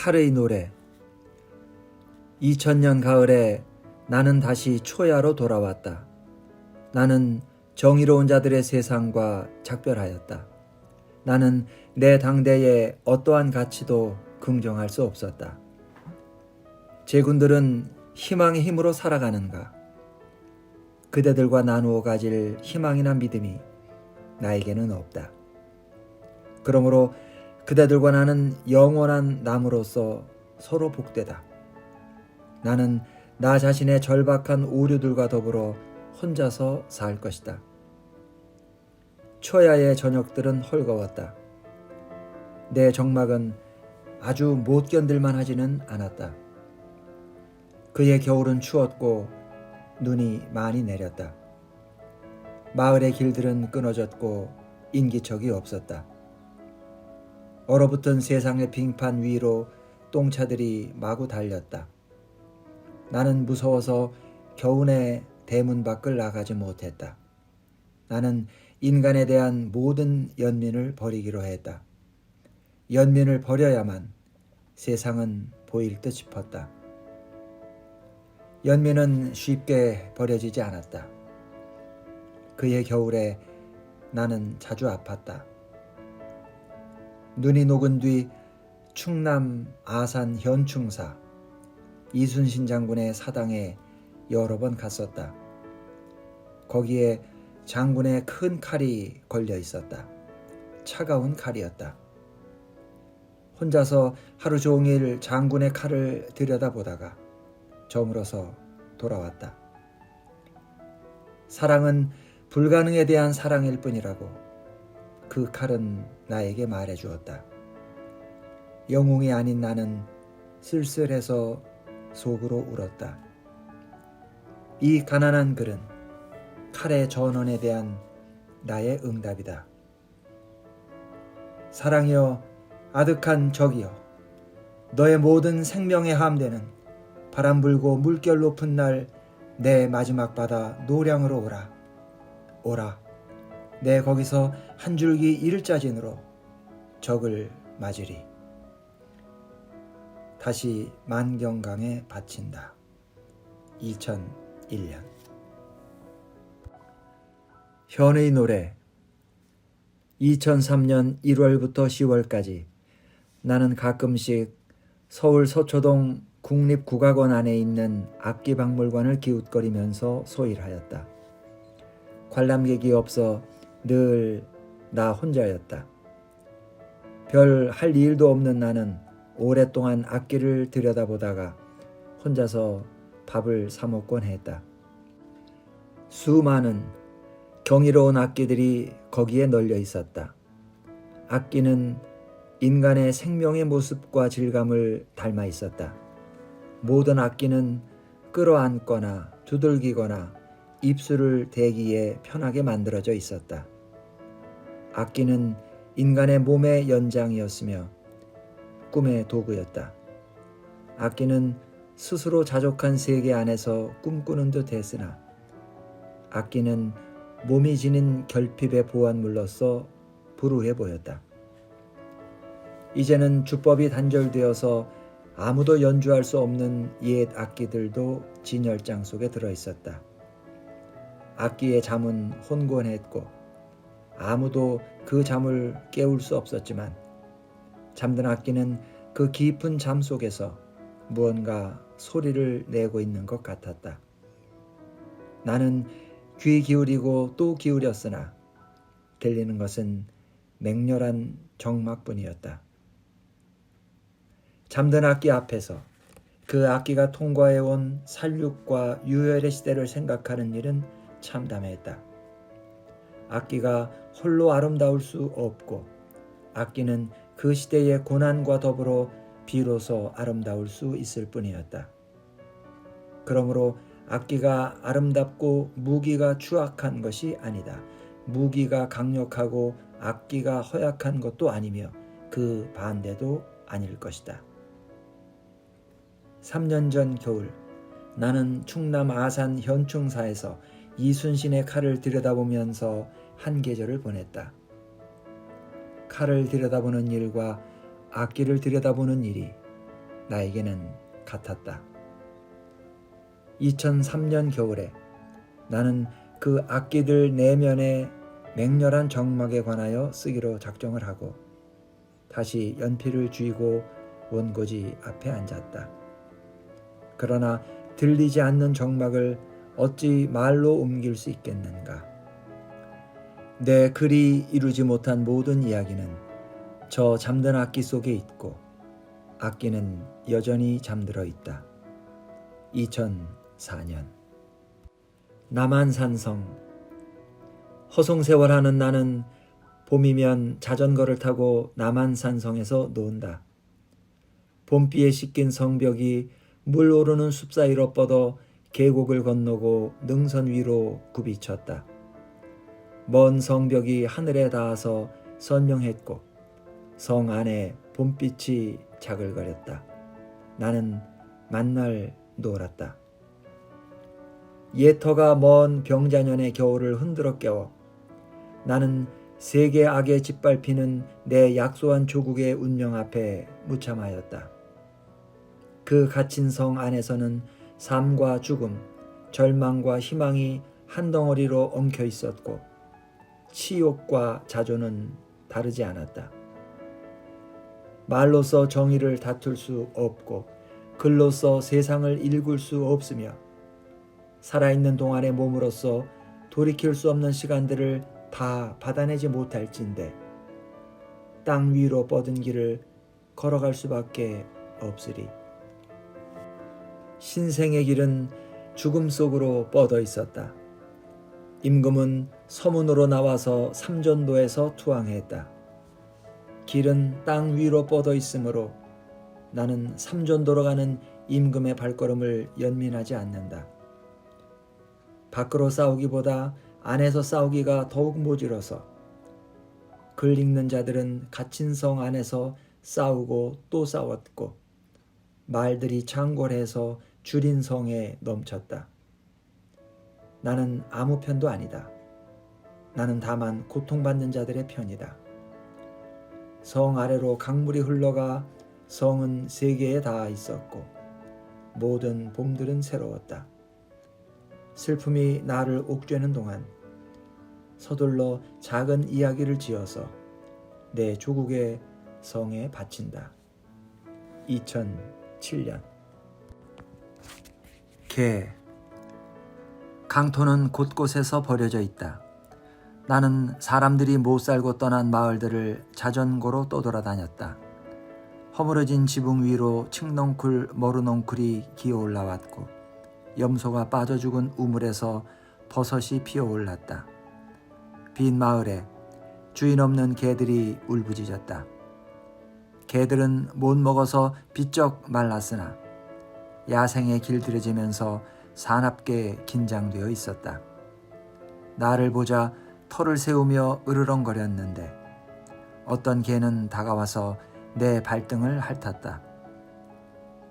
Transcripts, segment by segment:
칼의 노래 2000년 가을에 나는 다시 초야로 돌아왔다. 나는 정의로운 자들의 세상과 작별하였다. 나는 내 당대의 어떠한 가치도 긍정할 수 없었다. 제군들은 희망의 힘으로 살아가는가? 그대들과 나누어 가질 희망이나 믿음이 나에게는 없다. 그러므로 그대들과 나는 영원한 남으로서 서로 복되다. 나는 나 자신의 절박한 오류들과 더불어 혼자서 살 것이다. 초야의 저녁들은 헐거웠다. 내 정막은 아주 못 견딜만 하지는 않았다. 그의 겨울은 추웠고 눈이 많이 내렸다. 마을의 길들은 끊어졌고 인기척이 없었다. 얼어붙은 세상의 빙판 위로 똥차들이 마구 달렸다. 나는 무서워서 겨우내 대문 밖을 나가지 못했다. 나는 인간에 대한 모든 연민을 버리기로 했다. 연민을 버려야만 세상은 보일 듯 싶었다. 연민은 쉽게 버려지지 않았다. 그의 겨울에 나는 자주 아팠다. 눈이 녹은 뒤 충남 아산 현충사 이순신 장군의 사당에 여러 번 갔었다. 거기에 장군의 큰 칼이 걸려 있었다. 차가운 칼이었다. 혼자서 하루 종일 장군의 칼을 들여다보다가 저물어서 돌아왔다. 사랑은 불가능에 대한 사랑일 뿐이라고 그 칼은 나에게 말해 주었다. 영웅이 아닌 나는 쓸쓸해서 속으로 울었다. 이 가난한 글은 칼의 전원에 대한 나의 응답이다. 사랑이여 아득한 적이여 너의 모든 생명의 함대는 바람 불고 물결 높은 날 내 마지막 바다 노량으로 오라 오라 내 거기서 한 줄기 일자진으로 적을 맞으리. 다시 만경강에 바친다. 2001년. 현의 노래. 2003년 1월부터 10월까지 나는 가끔씩 서울 서초동 국립국악원 안에 있는 악기박물관을 기웃거리면서 소일하였다. 관람객이 없어 늘 나 혼자였다. 별 할 일도 없는 나는 오랫동안 악기를 들여다보다가 혼자서 밥을 사 먹곤 했다. 수많은 경이로운 악기들이 거기에 널려 있었다. 악기는 인간의 생명의 모습과 질감을 닮아 있었다. 모든 악기는 끌어안거나 두들기거나 입술을 대기에 편하게 만들어져 있었다. 악기는 인간의 몸의 연장이었으며 꿈의 도구였다. 악기는 스스로 자족한 세계 안에서 꿈꾸는 듯 했으나 악기는 몸이 지닌 결핍의 보안물로서 불우해 보였다. 이제는 주법이 단절되어서 아무도 연주할 수 없는 옛 악기들도 진열장 속에 들어 있었다. 악기의 잠은 혼곤했고 아무도 그 잠을 깨울 수 없었지만 잠든 악기는 그 깊은 잠 속에서 무언가 소리를 내고 있는 것 같았다. 나는 귀 기울이고 또 기울였으나 들리는 것은 맹렬한 정막뿐이었다. 잠든 악기 앞에서 그 악기가 통과해온 살육과 유혈의 시대를 생각하는 일은 참담했다. 악기가 홀로 아름다울 수 없고 악기는 그 시대의 고난과 더불어 비로소 아름다울 수 있을 뿐이었다. 그러므로 악기가 아름답고 무기가 추악한 것이 아니다. 무기가 강력하고 악기가 허약한 것도 아니며 그 반대도 아닐 것이다. 3년 전 겨울 나는 충남 아산 현충사에서 이순신의 칼을 들여다보면서 한 계절을 보냈다. 칼을 들여다보는 일과 악기를 들여다보는 일이 나에게는 같았다. 2003년 겨울에 나는 그 악기들 내면의 맹렬한 정막에 관하여 쓰기로 작정을 하고 다시 연필을 쥐고 원고지 앞에 앉았다. 그러나 들리지 않는 정막을 어찌 말로 옮길 수 있겠는가? 내 글이 이루지 못한 모든 이야기는 저 잠든 악기 속에 있고 악기는 여전히 잠들어 있다. 2004년 남한산성 허송세월 하는 나는 봄이면 자전거를 타고 남한산성에서 논다. 봄비에 씻긴 성벽이 물 오르는 숲 사이로 뻗어 계곡을 건너고 능선 위로 굽이쳤다. 먼 성벽이 하늘에 닿아서 선명했고 성 안에 봄빛이 자글거렸다. 나는 만날 놀았다. 예터가 먼 병자년의 겨울을 흔들어 깨워 나는 세계 악에 짓밟히는 내 약소한 조국의 운명 앞에 무참하였다. 그 갇힌 성 안에서는 삶과 죽음, 절망과 희망이 한 덩어리로 엉켜 있었고 치욕과 자존은 다르지 않았다. 말로써 정의를 다툴 수 없고 글로써 세상을 읽을 수 없으며 살아있는 동안의 몸으로서 돌이킬 수 없는 시간들을 다 받아내지 못할진데 땅 위로 뻗은 길을 걸어갈 수밖에 없으리. 신생의 길은 죽음 속으로 뻗어 있었다. 임금은 서문으로 나와서 삼전도에서 투항했다. 길은 땅 위로 뻗어 있으므로 나는 삼전도로 가는 임금의 발걸음을 연민하지 않는다. 밖으로 싸우기보다 안에서 싸우기가 더욱 모질어서 글 읽는 자들은 갇힌 성 안에서 싸우고 또 싸웠고 말들이 창궐해서 줄인 성에 넘쳤다. 나는 아무 편도 아니다. 나는 다만 고통받는 자들의 편이다. 성 아래로 강물이 흘러가 성은 세계에 닿아 있었고 모든 봄들은 새로웠다. 슬픔이 나를 옥죄는 동안 서둘러 작은 이야기를 지어서 내 조국의 성에 바친다. 2007년 개 강토는 곳곳에서 버려져 있다. 나는 사람들이 못 살고 떠난 마을들을 자전거로 떠돌아다녔다. 허물어진 지붕 위로 칡넝쿨 머루넝쿨이 기어 올라왔고 염소가 빠져 죽은 우물에서 버섯이 피어 올랐다. 빈 마을에 주인 없는 개들이 울부짖었다. 개들은 못 먹어서 비쩍 말랐으나 야생에 길들여지면서 사납게 긴장되어 있었다. 나를 보자 털을 세우며 으르렁거렸는데 어떤 개는 다가와서 내 발등을 핥았다.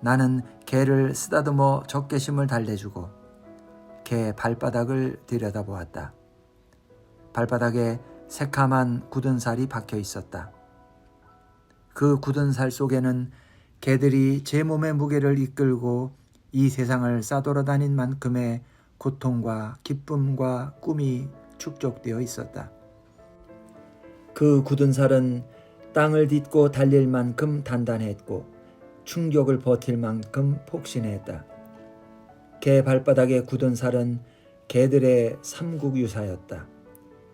나는 개를 쓰다듬어 적개심을 달래주고 개 발바닥을 들여다보았다. 발바닥에 새카만 굳은 살이 박혀 있었다. 그 굳은 살 속에는 개들이 제 몸의 무게를 이끌고 이 세상을 싸돌아다닌 만큼의 고통과 기쁨과 꿈이 축적되어 있었다. 그 굳은 살은 땅을 딛고 달릴 만큼 단단했고 충격을 버틸 만큼 폭신했다. 개 발바닥에 굳은 살은 개들의 삼국유사였다.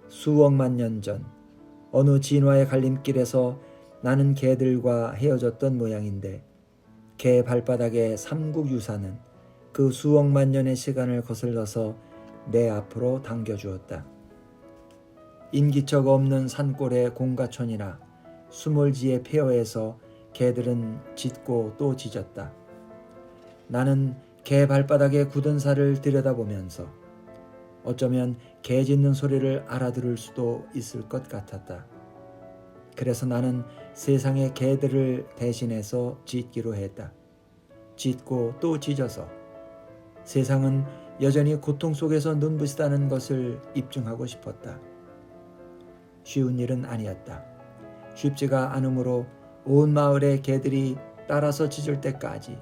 수억만 년 전 어느 진화의 갈림길에서 나는 개들과 헤어졌던 모양인데 개 발바닥의 삼국유사는 그 수억만 년의 시간을 거슬러서 내 앞으로 당겨주었다. 인기척 없는 산골의 공가촌이나 수몰지의 폐허에서 개들은 짖고 또 짖었다. 나는 개 발바닥에 굳은 살을 들여다보면서 어쩌면 개 짖는 소리를 알아들을 수도 있을 것 같았다. 그래서 나는 세상의 개들을 대신해서 짖기로 했다. 짖고 또 짖어서 세상은 여전히 고통 속에서 눈부시다는 것을 입증하고 싶었다. 쉬운 일은 아니었다. 쉽지가 않으므로 온 마을의 개들이 따라서 짖을 때까지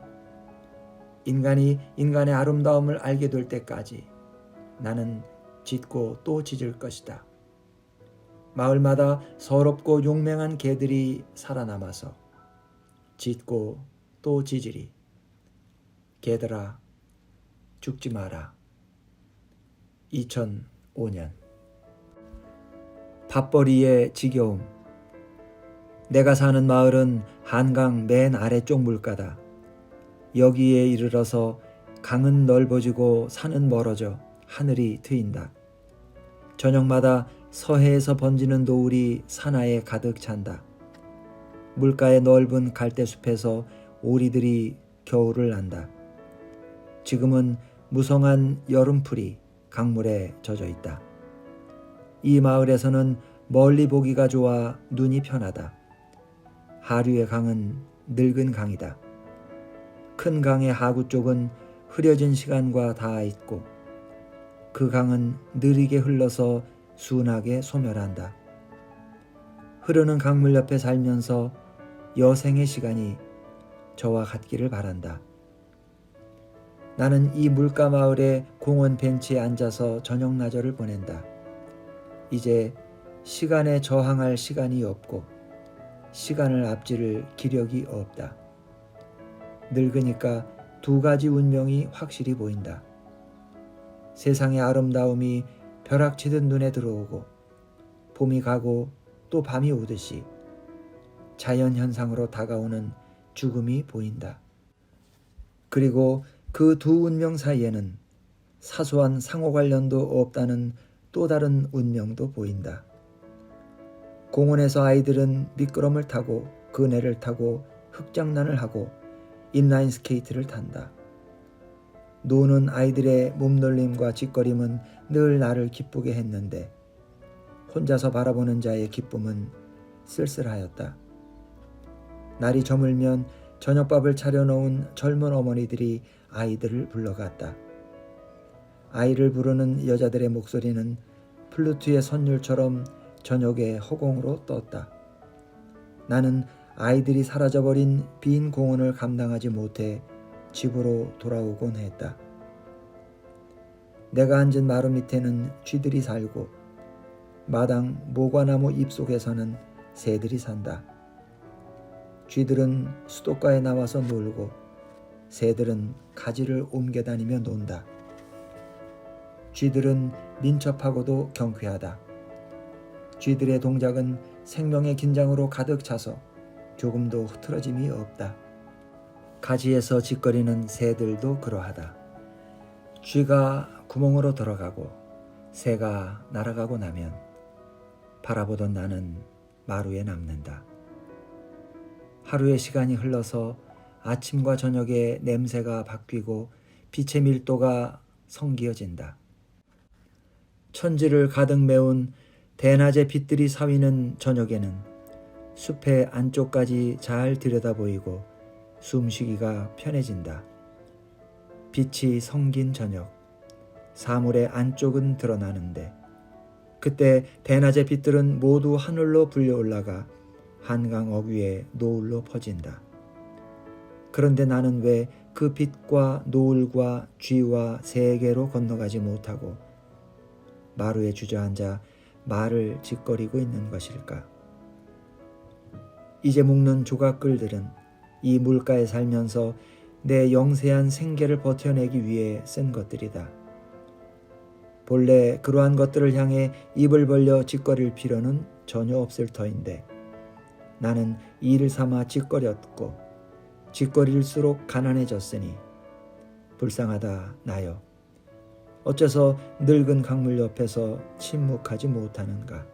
인간이 인간의 아름다움을 알게 될 때까지 나는 짖고 또 짖을 것이다. 마을마다 서럽고 용맹한 개들이 살아남아서 짖고 또 짖으리. 개들아 죽지 마라. 2005년 밥벌이의 지겨움 내가 사는 마을은 한강 맨 아래쪽 물가다. 여기에 이르러서 강은 넓어지고 산은 멀어져 하늘이 트인다. 저녁마다 서해에서 번지는 노을이 산하에 가득 찬다. 물가의 넓은 갈대숲에서 오리들이 겨울을 난다. 지금은 무성한 여름풀이 강물에 젖어 있다. 이 마을에서는 멀리 보기가 좋아 눈이 편하다. 하류의 강은 늙은 강이다. 큰 강의 하구 쪽은 흐려진 시간과 닿아 있고 그 강은 느리게 흘러서 순하게 소멸한다. 흐르는 강물 옆에 살면서 여생의 시간이 저와 같기를 바란다. 나는 이 물가 마을의 공원 벤치에 앉아서 저녁 나절을 보낸다. 이제 시간에 저항할 시간이 없고 시간을 앞지를 기력이 없다. 늙으니까 두 가지 운명이 확실히 보인다. 세상의 아름다움이 벼락치듯 눈에 들어오고 봄이 가고 또 밤이 오듯이 자연 현상으로 다가오는 죽음이 보인다. 그리고 그 두 운명 사이에는 사소한 상호 관련도 없다는 또 다른 운명도 보인다. 공원에서 아이들은 미끄럼을 타고 그네를 타고 흙장난을 하고 인라인 스케이트를 탄다. 노는 아이들의 몸놀림과 짓거림은 늘 나를 기쁘게 했는데 혼자서 바라보는 자의 기쁨은 쓸쓸하였다. 날이 저물면 저녁밥을 차려놓은 젊은 어머니들이 아이들을 불러갔다. 아이를 부르는 여자들의 목소리는 플루트의 선율처럼 저녁의 허공으로 떴다. 나는 아이들이 사라져버린 빈 공원을 감당하지 못해 집으로 돌아오곤 했다. 내가 앉은 마루 밑에는 쥐들이 살고 마당 모과나무 잎 속에서는 새들이 산다. 쥐들은 수도가에 나와서 놀고 새들은 가지를 옮겨 다니며 논다. 쥐들은 민첩하고도 경쾌하다. 쥐들의 동작은 생명의 긴장으로 가득 차서 조금도 흐트러짐이 없다. 가지에서 짓거리는 새들도 그러하다. 쥐가 구멍으로 들어가고 새가 날아가고 나면 바라보던 나는 마루에 남는다. 하루의 시간이 흘러서 아침과 저녁의 냄새가 바뀌고 빛의 밀도가 성기어진다. 천지를 가득 메운 대낮의 빛들이 사위는 저녁에는 숲의 안쪽까지 잘 들여다 보이고 숨쉬기가 편해진다. 빛이 성긴 저녁, 사물의 안쪽은 드러나는데 그때 대낮의 빛들은 모두 하늘로 불려 올라가 한강 어귀에 노을로 퍼진다. 그런데 나는 왜 그 빛과 노을과 쥐와 세계로 건너가지 못하고 마루에 주저앉아 말을 짓거리고 있는 것일까? 이제 묵는 조각글들은 이 물가에 살면서 내 영세한 생계를 버텨내기 위해 쓴 것들이다. 본래 그러한 것들을 향해 입을 벌려 짓거릴 필요는 전혀 없을 터인데 나는 일을 삼아 짓거렸고 짓거릴수록 가난해졌으니 불쌍하다 나여 어째서 늙은 강물 옆에서 침묵하지 못하는가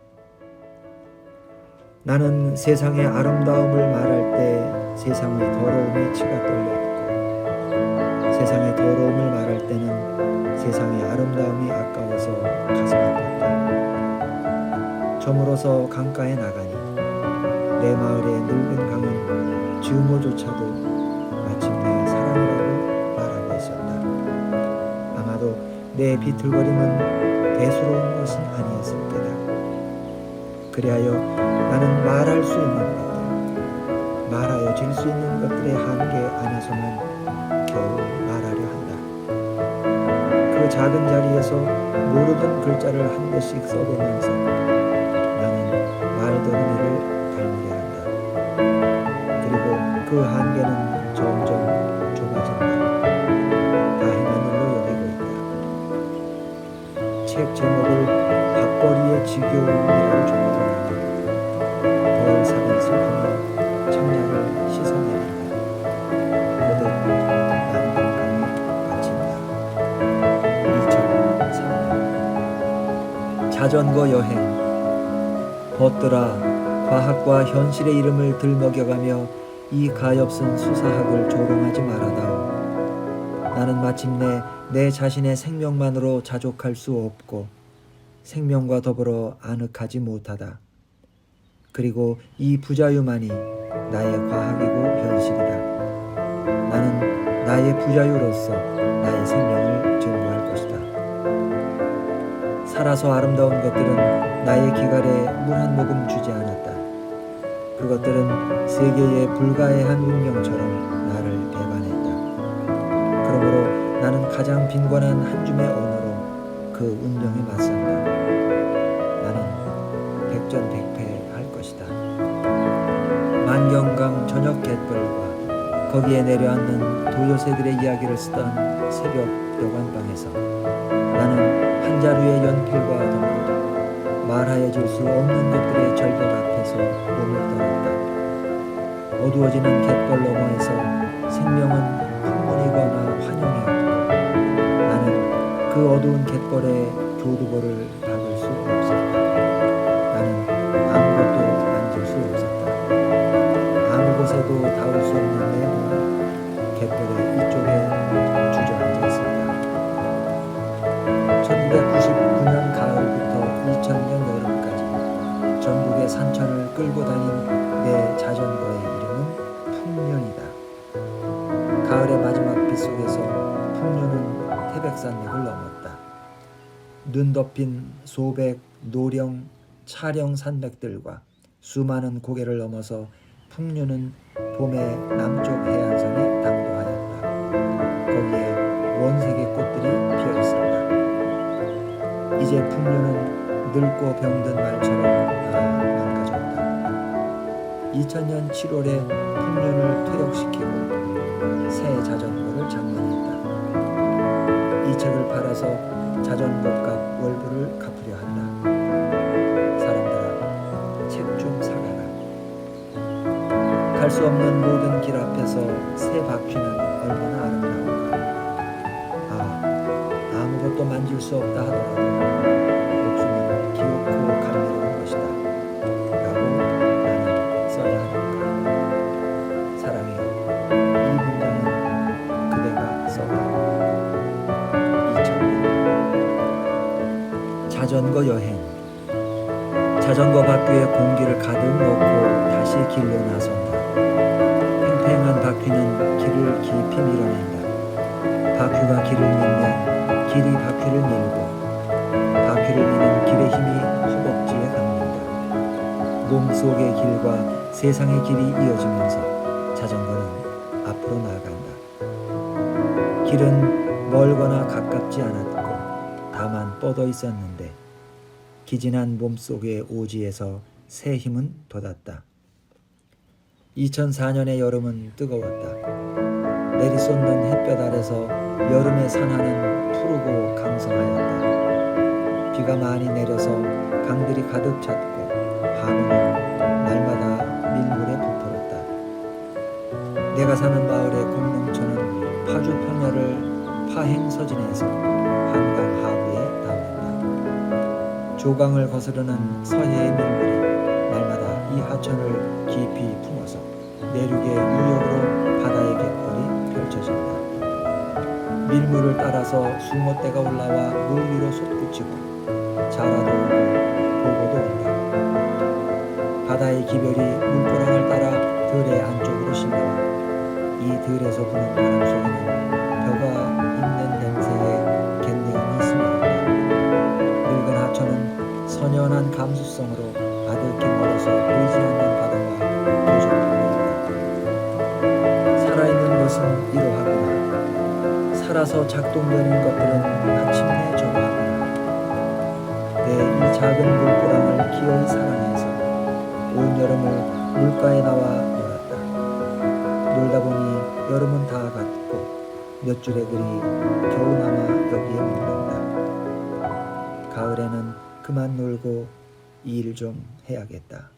나는 세상의 아름다움을 말할 때 세상의 더러움에 치가 떨렸고 세상의 더러움을 말할 때는 세상의 아름다움이 아까워서 가슴 아팠다 저물어서 강가에 나가니 내 마을의 늙은 강은 증오조차도 마침내 사랑이라고 말하고 있었다. 아마도 내 비틀거림은 대수로운 것은 아니었을 때다. 그리하여 나는 말할 수 있는 것들, 말하여 질 수 있는 것들의 한계 안에서만 겨우 말하려 한다. 그 작은 자리에서 모르던 글자를 한 개씩 써보면서 나는 말더미를 닮으려 한다. 그리고 그 한계는 점점 좁아진다. 다행한 일로 여기고 있다. 책 제목을 밥벌이의 지겨움 슬픔이 청량을 씻어내린다. 모두 남동강이 바친다. 2003년 자전거 여행 벗더라 과학과 현실의 이름을 들먹여가며 이 가엾은 수사학을 조롱하지 말아다오. 나는 마침내 내 자신의 생명만으로 자족할 수 없고 생명과 더불어 아늑하지 못하다. 그리고 이 부자유만이 나의 과학이고 현실이다. 나는 나의 부자유로서 나의 생명을 증거할 것이다. 살아서 아름다운 것들은 나의 기갈에 물 한 모금 주지 않았다. 그것들은 세계의 불가해한 운명처럼 나를 배반했다. 그러므로 나는 가장 빈곤한 한 줌의 언어로 그 운명에 맞선다. 저녁 갯벌과 거기에 내려앉는 도요새들의 이야기를 쓰던 새벽 여관방에서 나는 한 자루의 연필과 더불어 말하여질 수 없는 것들의 절벽 앞에서 몸을 떨었다. 어두워지는 갯벌 너머에서 생명은 풍문이거나 환영이 없고 나는 그 어두운 갯벌에 교두보를 박을 수 없었다. 곳에도 닿을 수 없는 내 몸은 갯벌의 이쪽에 주저앉아 있었다. 1999년 가을부터 2000년 여름까지 전국의 산천을 끌고 다닌 내 자전거의 이름은 풍년이다. 가을의 마지막 빛 속에서 풍년은 태백산맥을 넘었다. 눈 덮인 소백, 노령, 차령 산맥들과 수많은 고개를 넘어서 풍류는 봄의 남쪽 해안선에 당도하였다. 거기에 원색의 꽃들이 피어 있었다. 이제 풍류는 늙고 병든 말처럼 다 망가졌다. 2000년 7월에 풍류를 퇴역시키고 새 자전거를 장만했다. 이 책을 팔아서 자전거값 월부를 한다. 갈 수 없는 모든 길 앞에서 새 바퀴는 얼마나 아름다운가. 아, 아무것도 만질 수 없다 하더라도 목숨은 기억고 감미로운 것이다. 라고 나는 써야 하는가. 사랑해요. 이 문장은 그대가 써라. 2000년 자전거 여행 자전거 바퀴에 공기를 가득 넣고 다시 길로. 팽팽한 바퀴는 길을 깊이 밀어낸다. 바퀴가 길을 밀면 길이 바퀴를 밀고 바퀴를 미는 길의 힘이 허벅지에 감는다. 몸속의 길과 세상의 길이 이어지면서 자전거는 앞으로 나아간다. 길은 멀거나 가깝지 않았고 다만 뻗어 있었는데 기진한 몸속의 오지에서 새 힘은 돋았다. 2004년의 여름은 뜨거웠다. 내리쏟는 햇볕 아래서 여름의 산하는 푸르고 강성하였다. 비가 많이 내려서 강들이 가득 찼고 하구는 날마다 밀물에 부풀었다. 내가 사는 마을의 공릉천은 파주 평야를 파행서진해서 한강 하구에 닿는다. 조강을 거스르는 서해의 밀물이 날마다 이 하천을 깊이 내륙의 유역으로 바다의 갯벌이 펼쳐진다. 밀물을 따라서 숭어떼가 올라와 물 위로 솟구치고 자라도 오고 보고도 온다. 바다의 기별이 물고랑을 따라 들의 안쪽으로 실려와 이 들에서 부는 바람 속에는 벼가 있는 냄새에 갯내음이 스며든다. 늙은 하천은 선연한 감수성으로 아득히 멀어서 따라서 작동되는 것들은 마침내 저거하구나. 내이 작은 물고랑을 기어이 사랑해서 온 여름을 물가에 나와 놀았다. 놀다 보니 여름은 다 갔고 몇 줄의 글이 겨우 남아 여기에 묻는다. 가을에는 그만 놀고 일 좀 해야겠다.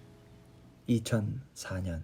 2004년